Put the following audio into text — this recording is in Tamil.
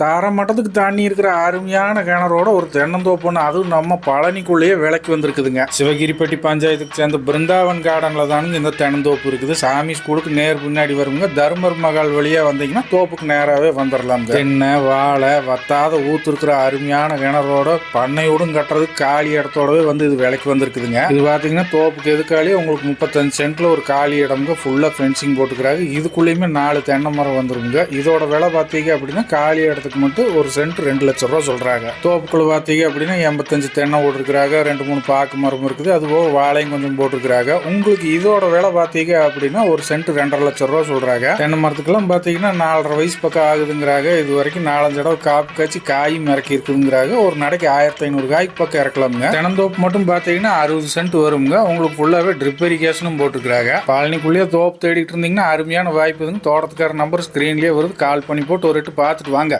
தர மட்டத்துக்கு தண்ணி இருக்கிற அருமையான கிணறோட ஒரு தென்னந்தோப்புன்னு அதுவும் நம்ம பழனிக்குள்ளேயே விலைக்கு வந்திருக்குதுங்க. சிவகிரிப்பட்டி பஞ்சாயத்துக்கு சேர்ந்த பிருந்தாவன் கார்டனில் தானுங்க இந்த தென்னந்தோப்பு இருக்குது. சாமி ஸ்கூலுக்கு நேர் பின்னாடி வருங்க. தர்மர் மகால் வழியா வந்தீங்கன்னா தோப்புக்கு நேராகவே வந்துடலாம் தென்னை வாழை வத்தாத ஊத்து இருக்கிற அருமையான கிணறோட பண்ணையோடும் கட்டுறது காலி இடத்தோடவே வந்து இது விலைக்கு வந்திருக்குதுங்க. இது பார்த்தீங்கன்னா தோப்புக்கு எதுக்காலே உங்களுக்கு முப்பத்தஞ்சு சென்ட்ல ஒரு காலி இடம்ங்க. ஃபுல்லாக ஃபென்சிங் போட்டுக்கிறாங்க. இதுக்குள்ளேயுமே நாலு தென்னை மரம் வந்துருங்க. இதோட விலை பார்த்தீங்க அப்படின்னா காலி இடத்துக்கு மட்டும் ஒரு சென்ட் ரெண்டு லட்சம் ரூபா சொல்றாங்க. தோப்புக்குள்ள பார்த்தீங்க அப்படின்னா எண்பத்தஞ்சு தென்னை போட்டிருக்கிறாங்க. ரெண்டு மூணு பாக்கு மரம் இருக்குது. அது போக வாழையும் கொஞ்சம் போட்டிருக்கிறாங்க. உங்களுக்கு இதோட விலை பார்த்தீங்க அப்படின்னா ஒரு சென்ட் ரெண்டரை லட்சம் ரூபா சொல்றாங்க. தென்னை மரத்துக்கெல்லாம் பார்த்தீங்கன்னா நாலரை வயசு பக்கம் ஆகுதுங்கிறாங்க. இது வரைக்கும் நாலஞ்சு தடவை காப்பு காய்ச்சி காயும் இறக்கி இருக்குதுங்கிறாங்க. ஒரு நாளைக்கு ஆயிரத்தி ஐநூறு காய்க்கு பக்கம் இறக்கலாமுங்க. தென்னந்தோப்பு மட்டும் பார்த்தீங்கன்னா அறுபது சென்ட் வருங்க. உங்களுக்கு ஃபுல்லாகவே ட்ரிப் இரிகேஷனும் போட்டுருக்காங்க பழனிக்குள்ளேயே தோப்பு தேடிட்டு இருந்தீங்கன்னா அருமையான வாய்ப்பு இதுங்க. தோட்டத்துக்கார நம்பர் ஸ்க்ரீன்லேயே வருது. கால் பண்ணி போட்டு ஒரு எட்டு பார்த்துட்டு வாங்க.